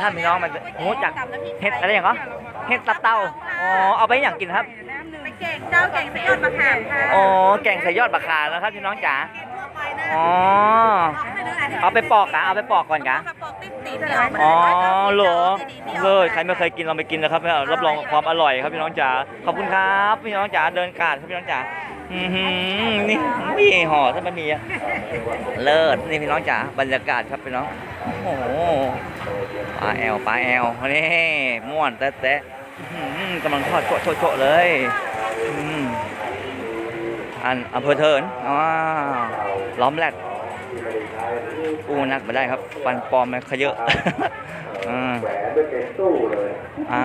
ถ้าพี่น้องมันโอ้จากเห็ดอะไรอย่างเหรอเห็ดตับเต่าอ๋อเอาไปอย่างกินครับไปเก่งเจ้าเก่งสยอดมะขามค่ะอ๋อแกงใส่ยอดบะขานะครับพี่น้องจ๋าอ๋อเอาไปปอกกะเอาไปปอกก่อนกะกระปอกติ๊บตีเดียวอ๋อเหรอเลยใครไม่เคยกินลองไปกินนะครับรับรองความอร่อยครับพี่น้องจ๋าขอบคุณครับพี่น้องจ๋าเดินกาดครับพี่น้องจ๋าอือหือนี่มีห่อถ้ามันมีอะเลิศนี่พี่น้องจ๋าบรรยากาศครับพี่น้อง โอ้โหปลาแอลปลาแอลนี่ม่วนแต๊ะกำลังทอดโชะๆเลยอันอำเภอเทินอ๋อล้อมแรดอู้นักมาได้ครับ ฟันปลอมมันขยอะอ่าแหวนด้วยเยอ่า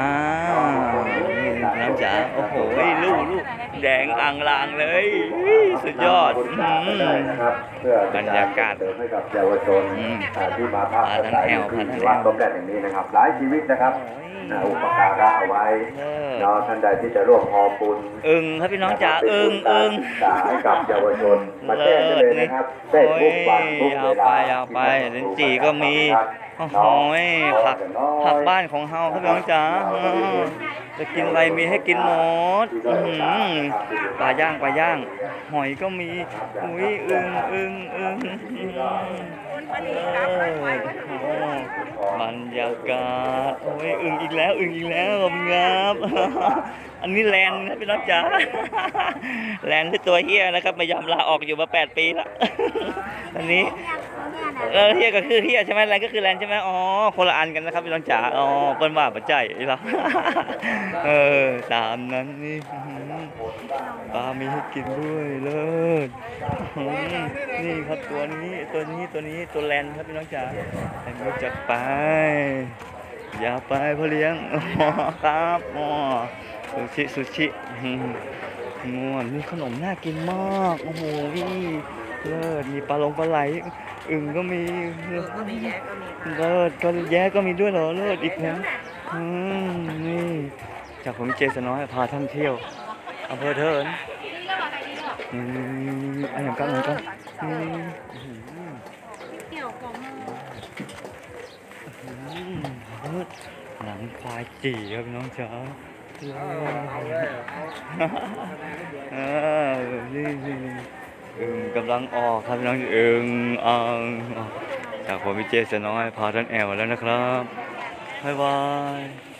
จ๋าโอ้โหลูกลูกแดงอ่างลางเลย สุดยอดบริอืจาคก็ได้มนะครับเพื่อบรรยากาศเสริมให้กับเยาวชนอืมอ่าที่มาพักอาศัยพาทั้งแอลที่พาทั้งวัดแอลต้มแดดแห่งนี้นะครับ หลายชีวิตนะครับโอ้ยนะอุปการะเอาไว้เลิศเนาะท่านใดที่จะร่วมพอบุญอึงครับพี่น้องจ๋าอึงอึงสาให้กับเยาวชนมาแจ้งได้เลยนะครับเฟซบุ๊กวันทุกเวลาเอาไปเอาไปลิ้นจี่ก็มีโอ้โหผักผักบ้านของเฮาครับพี่น้องจ๋าอืมจะกินอะไรมีให้กินหมดอื้อหือปลาย่างปลาย่าง หอยก็มี อุ้ยอึงอึงอึงอืมเออโอ้บรรยากาศโอ้ยอึงอีกแล้วอึงอีกแล้วขอบคุณครับอันนี้แลนด์นะพี่น้องจ๋าแลนด์ที่ตัวเฮียนะครับไม่ยอมลาออกอยู่มาแปดปีแล้วอันนี้ เออเฮียก็คือเฮียใช่ไหมแลนก็คือแลนใช่ไหมอ๋อคนละอันกันนะครับพี่น้องจ๋าอ๋อเปิ้นว่าปัจจัยเหรอเออตามนั้นนี่ปลามีให้กินด้วยเลิศนี่ครับตัวนี้ตัวนี้ตัวนี้ตัวแลนครับพี่น้องจ๋าแลนรู้จักไปอย่าไปพ่อเลี้ยงอ๋อครับอ๋อซูชิซูชิอื้อหือง่วนมีขนมน่ากินมาก โอ้โหเลิศมีปลาลงปลาไหล อึ่งก็มีเลิศก็แย่ก็มีด้วยเหรอเลิศอีกนะอืมนี่จากผมเจสน้อยพาท่องเที่ยวอำเภอเทินอืมอันอย่างกันอันอย่างกันอืมอื้อหือเกี่ยวของมืออืมเลิศหนังควายจี่ครับพี่น้องจ๋าเออนี่นี่อึ่ง กำลังออกครับพี่น้องอึ่งอ่างจากผมวิเจสน้อยพาท่านแอลแล้วนะครับบ๊ายบาย